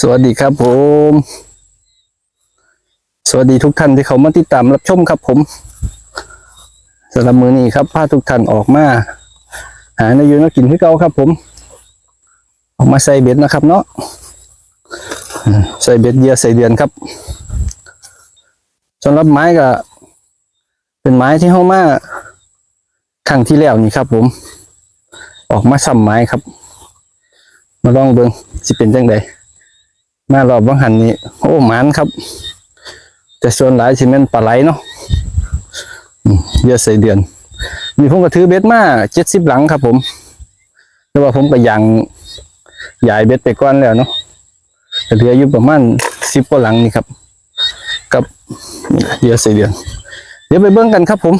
สวัสดีครับผม สวัสดีทุกท่านที่เขามาติดตามรับชมครับผมสำหรับมือนี้ครับพาทุกท่านออกมา หาในยูนักกินที่เก่าครับ ผม ออกมาใส่เบ็ดนะครับ เนาะใส่เบ็ดเยื่อใส่เดือนครับสำหรับไม้ก็เป็นไม้ที่เข้ามาครั้งที่แล้วนี่ครับ ผม ออกมาซ้ำไม้ครับ มาลองเบิ่งสิเป็นจังได มารอบวังหันนี้โอ้หมันครับ แต่ส่วนหลายสิแม่นปลาไหลเนาะเยอะใส่เดือนมีผมก็ถือเบ็ดมาเจ็ดสิบหลังครับ ผมแต่ว่าผมก็ยังใหญ่เบ็ดไปก้อนแล้วเนาะก็เหลืออยู่ประมาณสิบกว่าหลังนี่ครับ กับเยอะใส่เดือน เดี๋ยวไปเบิ่งกันครับ ผม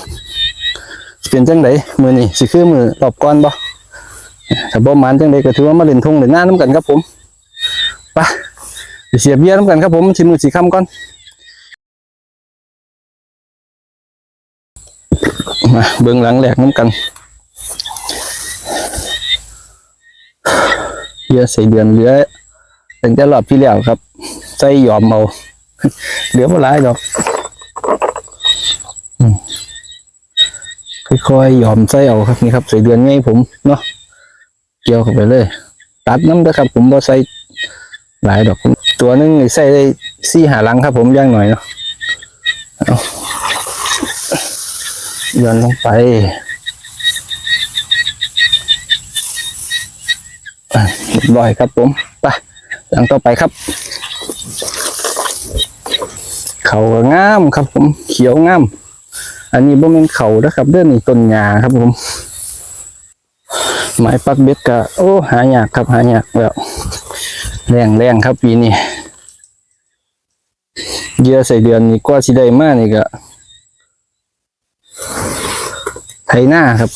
สิเป็นจังไดมือนี่สิคือมือรอบก้อนบ่ถ้าบ่หมันจังไดก็ถือว่ามาเล่นทงเล่นหน้าน้ำกันครับผมไป เสียบเบี้ยน้ำกันครับผมชิมมือสีคำก่อนมาเบื้องหลังแหลกน้ำกันเบี้ยใส่เดือนเหลือตั้งแต่รอบที่แล้วครับใส่หยอมเอาเหลือเท่าไรดอกค่อยๆหยอมใส่เอาครับนี่ครับใส่เดือนไงผมเนาะเกี่ยวเข้าไปเลย ตัดน้ำเด้ครับผมบ่ใส่หลายดอก ตัวหนึงใส่ได้สี่หาลังครับผมย่างหน่อยเนาะเย้อนลงไปอะเรียบร้อยครับผมไปหลังต่อไปครับ เขาก็งามครับผมเขียวงาม อันนี้บ่แม่นเขานะครับเด้อนี่ต้นหญ้าครับผมไม้ปักเบ็ดก็โอ้หายากครับหายากแล้ว แรงแรงครับปีนี้เยื่อใส่เดือนนี่กว่าสิได้มากนี่ก็ไถหน้าครับ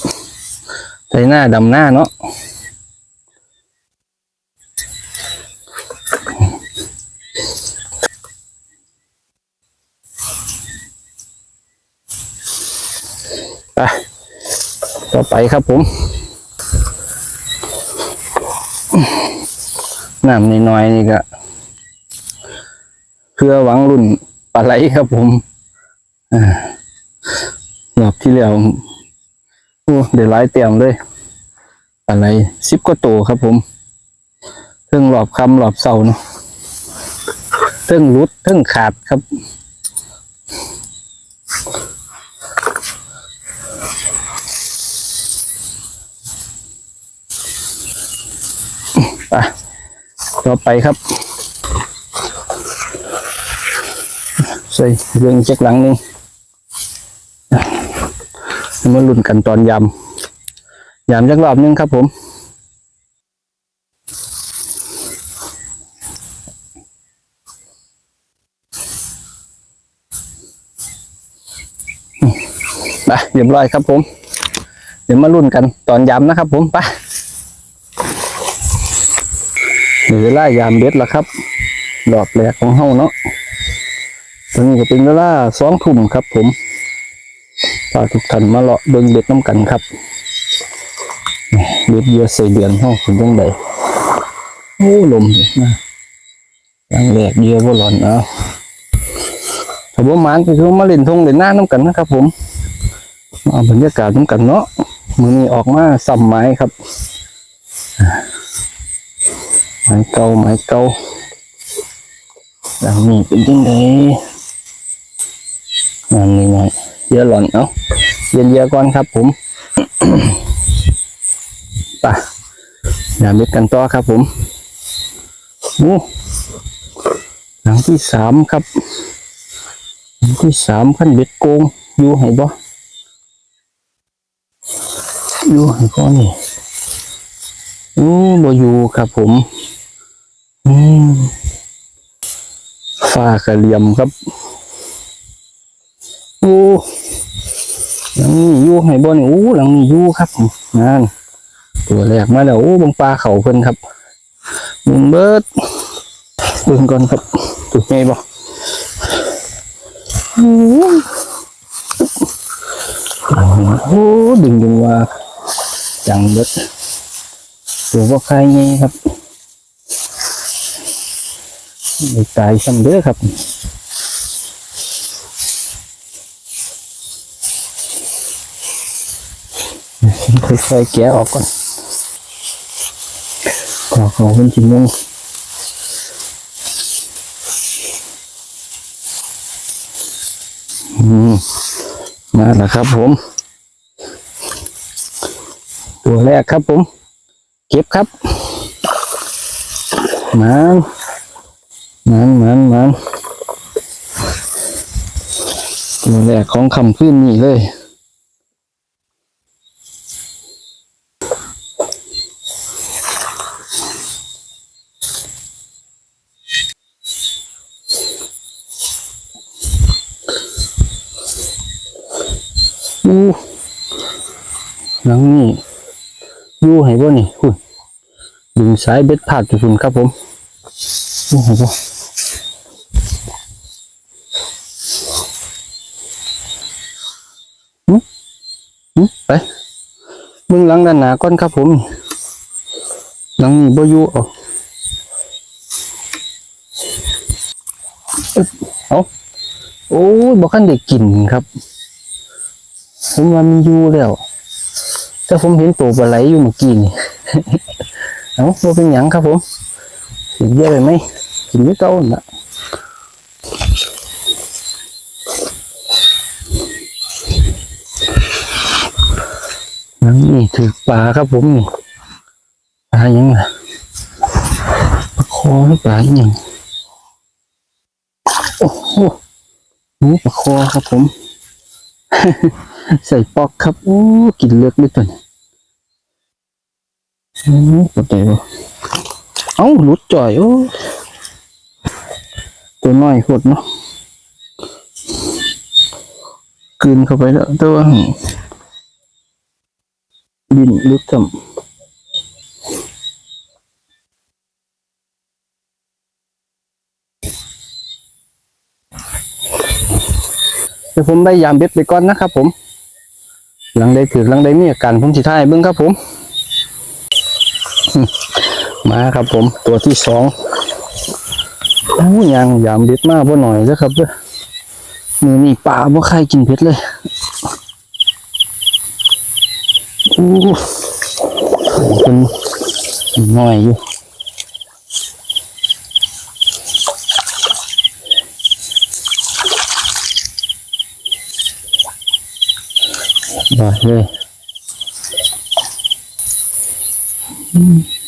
ไถหน้าดำหน้าเนาะไปต่อไปครับผม น้ำน้อยๆนี่ก็เพื่อหวังรุ่นปลาไหลครับผมรอบที่แล้วโอ้เดี๋ยวหลเตียมเลยปลาไหลสิบกว่าตัวครับผมเพิ่งหลอบคำหลอบเสาเนาะเพิ่งรุดเพิ่งขาดครับไป ต่อไปครับ ใส่เรื่องเช็คหลังหนึงมาลุ้นกันตอนยำยำจักรอบนึงครับ ผมไปเรียบร้อยครับผม เดี๋ยวมาลุ้นกันตอนยำนะครับ ผมไป นี่ เวลายามเบ็ดล้วครับดอกแรกของเฮาเนาะตอนนี้ก็เป็นเวลาสองทุ่มครับ ผมพาทุกท่านมาเลาะเบิ่งเบ็ดน้ำกันครับเบ็ดเยื่อใส่เดือนเฮาเป็นยังไงโอ้ลมเด็ดนะยังแรกเยื่อบ่ร้อนเอาถ้าบ่หมานก็คือมาเล่นทงเล่นหน้าน้ำกันนะครับ ผมเอาบรรยากาศน้ำกันเนาะมือนี้ออกมาซ้ำไม้ครับ ไม้เก่าไม้เก่าแล้วนี่เป็นยังไงงานนี้หน่อยเยอะหล่อนเอาเย็นเยอะก่อนครับผมไปอย่าเบ็ดกันต่อครับผมโอ้หลังที่สามครับหลังที่สามขั้นเบ็ดโกงอยู่ให้บ่อยู่ให้พ่อนี่อืมบอยู่ครับผม อืมฟ้ากระเหลี่ยมครับ โอ้หลังนี้ยู่ให้บนี่โอ้หลังนี้ยู่ครับงานตัวแรกมาแล้วโอ้บังปลาเข่าเพิ่นครับมึงเบิดเบิ่งก่อนครับถูกไงบ่โอ้ดึงดึงว่าจังเบิดตัวก็คล้ายไงครับ ไม่ตายซ้ำเด้อครับค่อยๆแกะออกก่อนออกของเป็นชิ้นงอืมมาแล้วครับผม ตัวแรกครับผม เก็บครับมั นมันมันมันตัวแรกของคำขึ้นนี่เลยอู้หลังนี่ยู่ให้บ่นี่คุณดึงสายเบ็ดผาดอยู่คุณครับผมอยู่ให้บ่ ไปเบิ่งหลังด้านหน้าก่อนครับผมหลังนี้บ่อยู่เอาอึ๊บเอาโอ้ยบ่คันได้กินครับผมว่ามันอยู่แล้วแต่ผมเห็นตัวปลาไหลอยู่เมื่อกี้นี่เอาบ่เป็นหยังครับผมสิเยอะเลยไหมกินไม่เก่าน่ะ นี่ถือปลาครับผมนี่ปลายังล่ะปลาคอหรือปลาอหยังโอ้โหนี่ปลาคอครับผม ใส่ปอกครับโอ้กินเลือกด้วยตัวนี้อืมปวดใจบ่เอ้าหลุดจ่อยโอ้ตัวน้อยโคตรเนาะกลืนเข้าไปแล้วต่ว่า ดินลุดจำเดี๋ยวผมได้ยามเบ็ดไปก่อนนะครับ ผม หลังได้ถือหลังได้มีอาการผมสิท้ายเบิ้งครับ ผม มาครับ ผม ตัวที่สองโอ้ยังยามเบ็ดมากพ่หน่อยแล้วครับเด้อมือนี่ป่าบ่ใครกินเผ็ดเลย อ้เป็นน้อยอยู่บ่เลยอืม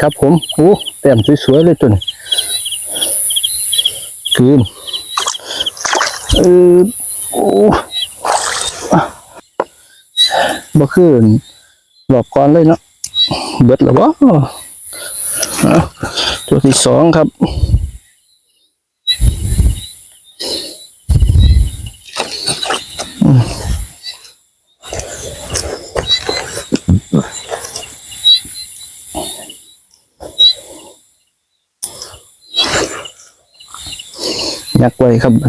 ครับผมโอ้แต้มสวยๆเลยตัวนี้คืนเออโอ้อะบ่คืนหลอบก่อนเลยเนาะเบิดแล้วบ่อะตัวที่สองครับ ยักไว้ครับ ไป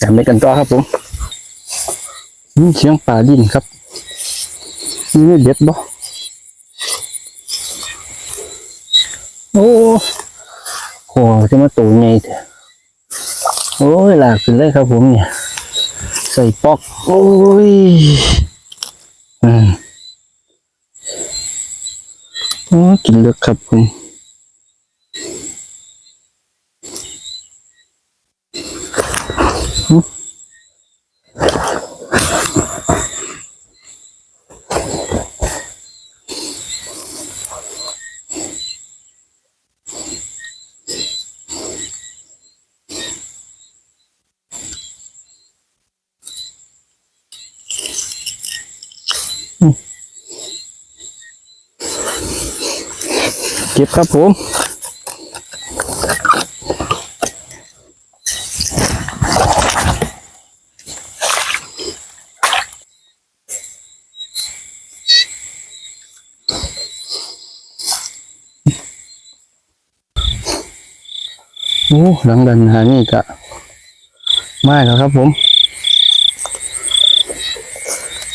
จำไปกันต่อครับผมนี่เสียงป่าดินครับนี่ไม่เด็ดบ่โอ้โหจะมาตัวไงเถอะโอ้ยหลากขึ้นเลยครับผมเนี่ย ใส่ปอก โอ้ยอืมโอ้กินเลือกครับผมหึ เก็บครับผม อ้หลังดันหานี่กะไม่แล้วครับผม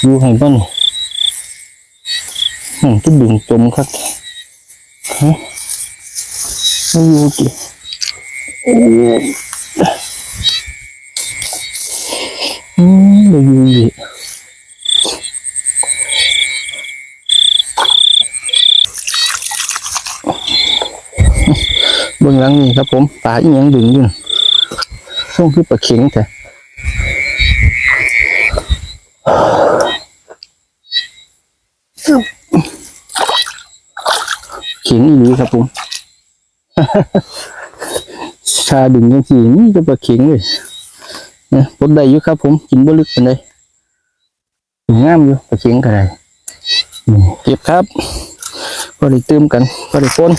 อยู่ให้บ้านอืมก็ดึงจมครับฮะไม่อยู่กี่โอ้มไม่อยู่กี่เบื้องหลังนี่ครับ ผมปลาอีหยังดึงอยู่น่ะส่งคือปลาเข็งแต่เข็งอีหลีครับผมชาดึงยังสีนี่จะปลาเข็งเลยนะปดได้อยู่ครับ ผมกินบ่ลึกปานใดงามอยู่ปลาเข็งก็ได้นี่เก็บครับพอได้เติมกันพอได้ปน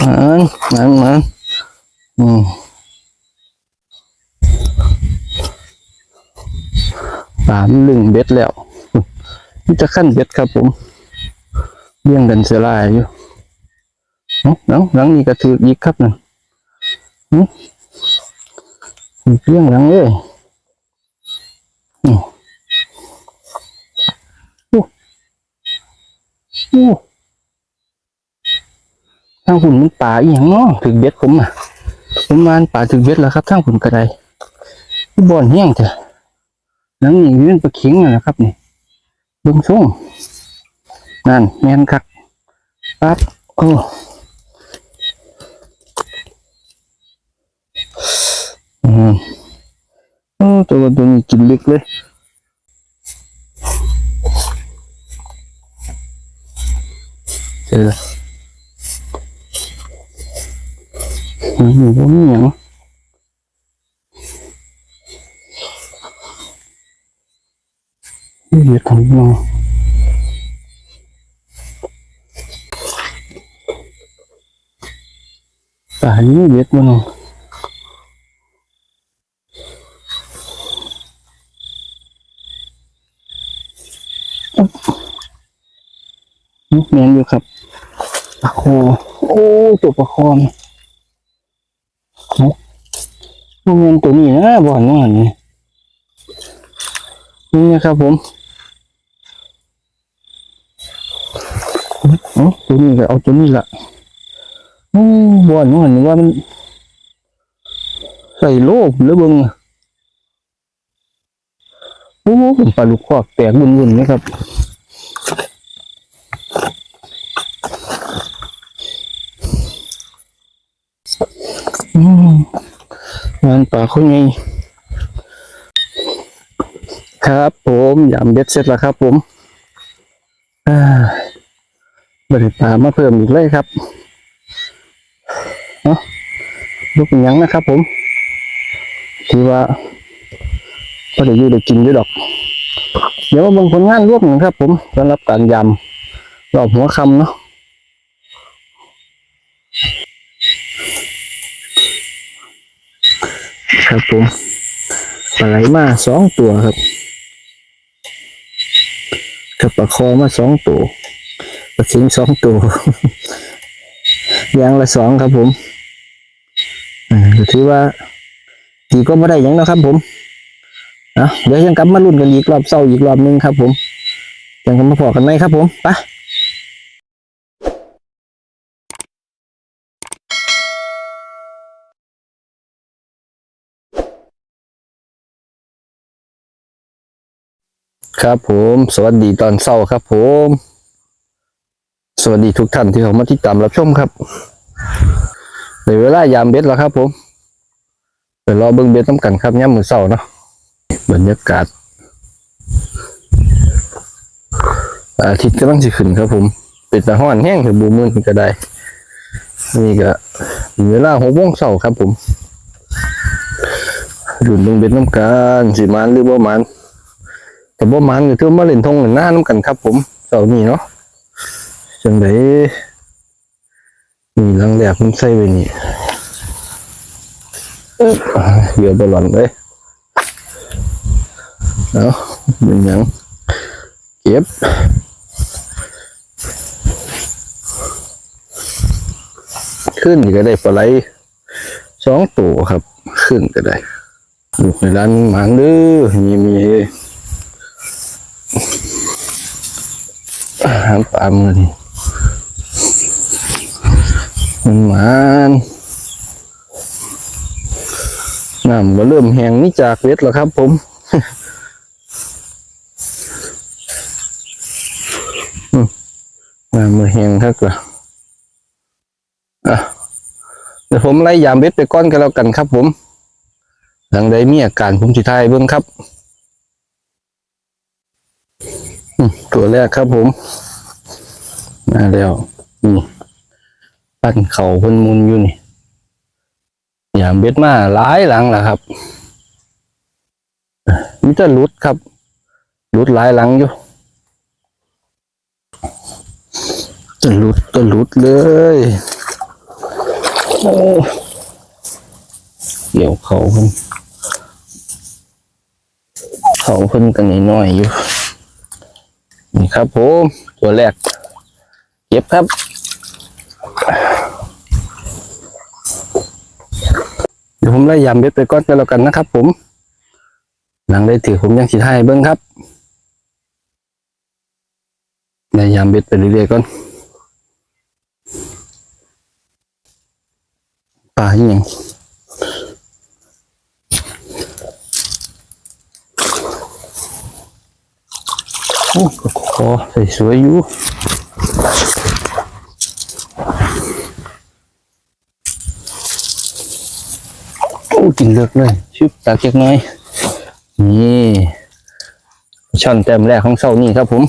มันมันมันอืมปลามันลึงเบ็ดแล้วนี่จะขั้นเบ็ดครับผมเลี้ยงกันเสียลายอยู่เอ้าหลังหลังนี่กระถืออีกครับนั่นหึอีกเลี้ยงหลังเอ้ยอืมโอ้โอ้ ทางหุ่นมันป่าอีหยังเนาะถึงเบ็ดผมอะผมมานป่าถึงเบ็ดแล้วครับทางหุ่นกระไดที่บ่อนแห้งเถอะหลังนี้มันปลาเข็งนะนะครับนี่เบิ่งส่งนั่นแม่นคักปั๊บโอ้อืมโอ้ตัวตัวนี้กินลึกเลยเจอ มบ่มีหยังนี่เฮ็ดทำเนาะตายนี่เฮ็ดบ่เนาะอืมแมนอยู่ครับปลาโคโอ้ ตัวปลาโคนี่ โรงเรียนตัวนี้นะบ่อนว่านี่นี่นะครับผมอ๋อตัวนี้ก็เอาตัวนี้ละอืมบ่อนว่านี่ว่ามันใส่โลบหรือเบิ่งอะโอ้เป็นปลาลูกคอกแตกวุ่นๆนะครับ งานป่าคนไงครับผมยำเบ็ดเสร็จแล้วครับ ผมอ่าบริปลามาเพิ่มอีกเลยครับเนาะลูกยังนะครับ ผมถือว่าพอได้อยู่ได้กินอยู่ดอก เดี๋ยวมาเบิ่งผลงานรวมกันครับ ผมสำหรับการยำรอบหัวคำเนาะ ครับผมปลาไหลมาสองตัวครับกับปลาคอมาสองตัวปลาเข็งสองตัวยางละสองครับผมถือว่าดีก็ไม่ได้ยังนะครับผมเดี๋ยวยังกลับมาลุ้นกันอีกรอบเศร้าอีกรอบหนึงครับ ผมยังกันมาพอกันไหมครับผมไป ครับผม สวัสดีตอนเช้าครับผม สวัสดีทุกท่านที่เข้ามาติดตามรับชมครับในเวลายามเบ็ดแล้วครับ ผมเดี๋ยวรอเบิ้งเบ็ดน้ำกันครับย่ำมือเช้าเนาะบรรยากาศอาทิตย์กำลังจะขึ้นครับ ผมเป็นตาห้อนแห้งถึงบูมืนก็ได้นี่ก็เวลาหกโมงเช้าครับ ผมดุนลงเบ็ดน้ำกันสิมันหรือบ่มัน แต่บ่มันก็คือมาเล่นทงเล่นหน้าน้ำกันครับ ผมเสาร์นี้เนาะจังไดนี่ลังแรกมันใส่ไว้นี่เหยื่อบอลอนเลยเอาเป็นยังเก็บขึ้นก็ได้ปลาไหลสองตัวครับ ขึ้นก็ได้ลูกในร้านหมานเด้อมีมีอา หาปลามือนมันหมานน้ำก็เริ่มแห้งนี่จากเวทแล้วครับผมน้ำมือแห้งครับล่ะเดี๋ยวผมไล่ยามเบ็ดไปก้อนกันแล้วกันครับผมหลังใดมีอาการผมสิทายเบิ้องครับอืม ตัวแรกครับผม มาแล้วนี่ปั้นเข่าเพนมุนอยู่นี่อย่ามเบ็ดมาหลายหลังแล้วครับมิจะรุดครับรุดหลายหลังอยู่จะรุดก็รุดเลยโอ้เกี่ยวเขาเพิ่นเขาเพิ่นกันนิดหน่อยอยู่ นี่ครับผมตัวแรกเก็บครับ เดี๋ยวผมไล่ยำเบ็ดไปก้อนกันแล้วกันนะครับ ผม หลังได้ถือผมยังสิให้เบิ้งครับไล่ยำเบ็ดไปเรื่อยๆก่อนปลาอหยัง โอ้ก็ขอใส่สวยอยู่โอ้กินเลือกเลยชุบตาเก็กน้อย นี่ช่อนแต้มแรกของเสานี่ครับผม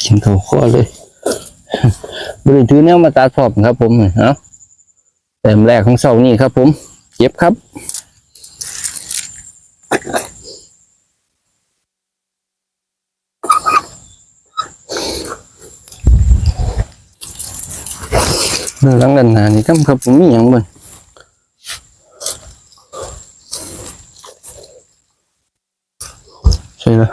กินเขาข้อเลย บริถือแนวมาตัดพร้อมครับ ผมเนาะแต้มแรกของเสานี้ครับ ผมเก็บครับเรื่องหลังดันหนานี่ครับครับผมมีอย่างบ้างใช่แล้ว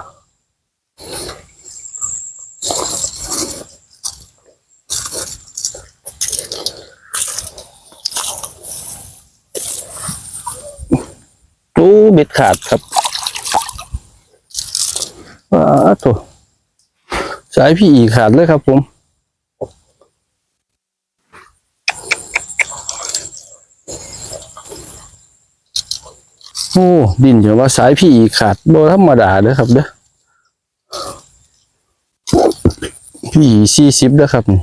ตู้เบ็ด ขาดครับว้าโถสายพี่อีขาดเลยครับผมโอ้ดินเดี๋ยวว่าสายพี่อีขาดโบธรรมดาเด้อครับเด้อพี่อีสี่สิบเด้อครับนี่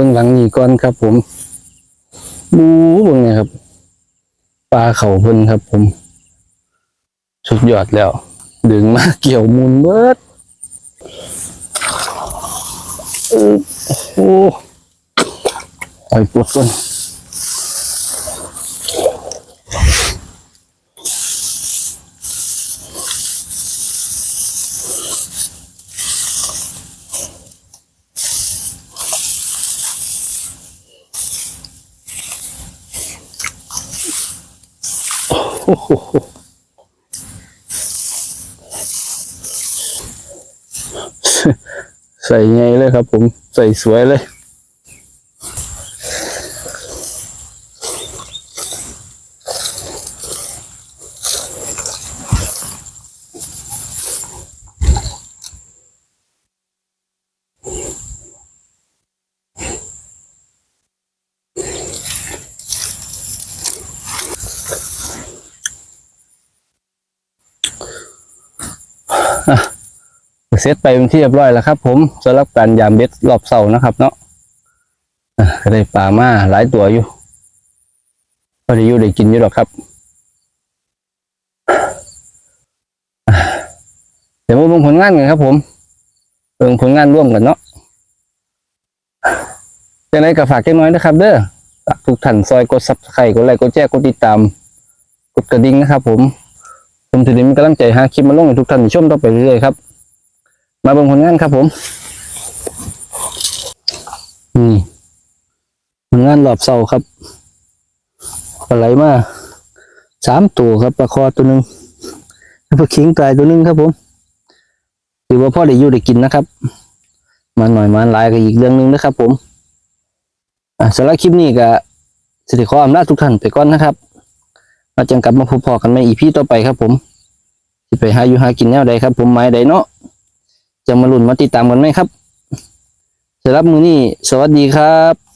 บื้องหลังนี่ก่อนครับ ผมบูเบื้องไงครับปลาเข่าเพิ่นครับ ผม สุดยอดแล้ว ดึงมาเกี่ยวมูลเบิดโอ้โหไอ้ปวดก่อน ใส่ไงเลยครับผม ใส่สวยเลย เสร็จไปเป็นที่เรียบร้อยแล้วครับ ผมสำหรับการยามเบ็ดรอบเสานะครับ เนาะอะก็ได้ปลามาหลายตัวอยู่พอได้อยู่ได้กินอยู่หรอกครับเดี๋ยวมาเบิ่งผลงานกันครับ ผมเบิ่งผลงานร่วมกันเนาะยังไงก็ฝากแค่น้อยนะครับ เด้อฝากทุกท่านซอยกดซับสไครต์กดไลค์กดแชร์กดติดตาม กดกระดิ่งนะครับ ผมผมจะได้มีกำลังใจหาคลิปมาลงให้ทุกท่านชมต่อไปเรื่อยๆครับ มาเบิ่งผลงานครับผมนี่ผลงานรอบเสาครับปลาไหลมาสามตัวครับปลาคอตัวหนึ่งแล้วปลาขิงกลายตัวหนึ่งครับผมถือว่าพ่อได้อยู่ได้กินนะครับ มาหน่อยมาหลายก็อีกเรื่องหนึ่งนะครับ ผมสำหรับคลิปนี้ก็สิริขออำนาจทุกท่านไปก่อนนะครับมาจังกลับมาพบพอกันในอีพีต่อไปครับ ผม สิไปหาอยู่หากินแนวใดครับ ผมไม้ใดเนาะ จะมาลุ้นมาติดตามกันไหมครับสำหรับมือนี้สวัสดีครับ